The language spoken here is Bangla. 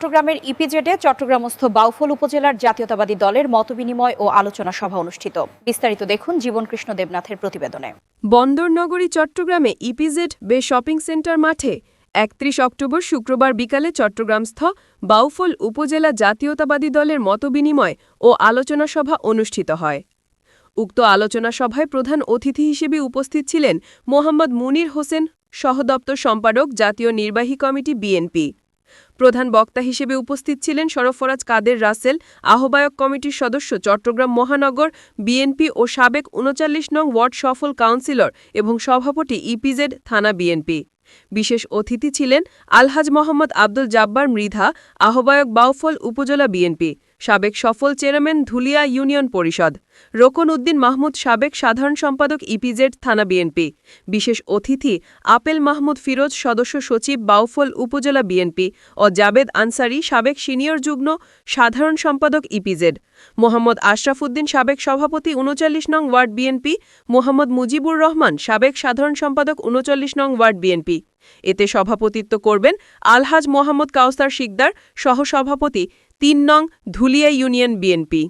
চট্টগ্রামের ইপিজেডে চট্টগ্রামস্থ বাউফল উপজেলার জাতীয়তাবাদী দলের মতবিনিময় ও আলোচনা সভা অনুষ্ঠিত। বিস্তারিত দেখুন জীবন কৃষ্ণ দেবনাথের প্রতিবেদনে। বন্দরনগরী, চট্টগ্রামে ইপিজেড বে শপিং সেন্টার মাঠে একত্রিশ অক্টোবর শুক্রবার বিকালে চট্টগ্রামস্থ বাউফল উপজেলা জাতীয়তাবাদী দলের মতবিনিময় ও আলোচনা সভা অনুষ্ঠিত হয়। উক্ত আলোচনা সভায় প্রধান অতিথি হিসেবে উপস্থিত ছিলেন মোহাম্মদ মুনির হোসেন সহদপ্তর সম্পাদক জাতীয় নির্বাহী কমিটি বিএনপি। প্রধান বক্তা হিসেবে উপস্থিত ছিলেন সরফরাজ কাদের রাসেল, আহ্বায়ক কমিটির সদস্য চট্টগ্রাম মহানগর, বিএনপি ও সাবেক উনচল্লিশ নং ওয়ার্ড সফল কাউন্সিলর এবং সভাপতি ইপিজেড থানা বিএনপি। বিশেষ অতিথি ছিলেন আলহাজ মোহাম্মদ আব্দুল জাব্বার মৃধা, আহ্বায়ক বাউফল উপজেলা বিএনপি। সাবেক সফল চেয়ারম্যান ধুলিয়া ইউনিয়ন পরিষদ, রোকন উদ্দিন মাহমুদ সাবেক সাধারণ সম্পাদক ইপিজেড থানা বিএনপি, বিশেষ অতিথি আপেল মাহমুদ ফিরোজ সদস্য সচিব বাউফল উপজেলা বিএনপি ও জাবেদ আনসারি সাবেক সিনিয়র যুগ্ম সাধারণ সম্পাদক ইপিজেড, মোহাম্মদ আশরাফ উদ্দিন সাবেক সভাপতি উনচল্লিশ নং ওয়ার্ড বিএনপি, মোহাম্মদ মুজিবুর রহমান সাবেক সাধারণ সম্পাদক উনচল্লিশ নং ওয়ার্ড বিএনপি। এতে সভাপতিত্ব করবেন আলহাজ মোহাম্মদ কাউসার শিকদার, সহসভাপতি তিন নং ধুলিয়া ইউনিয়ন বিএনপি।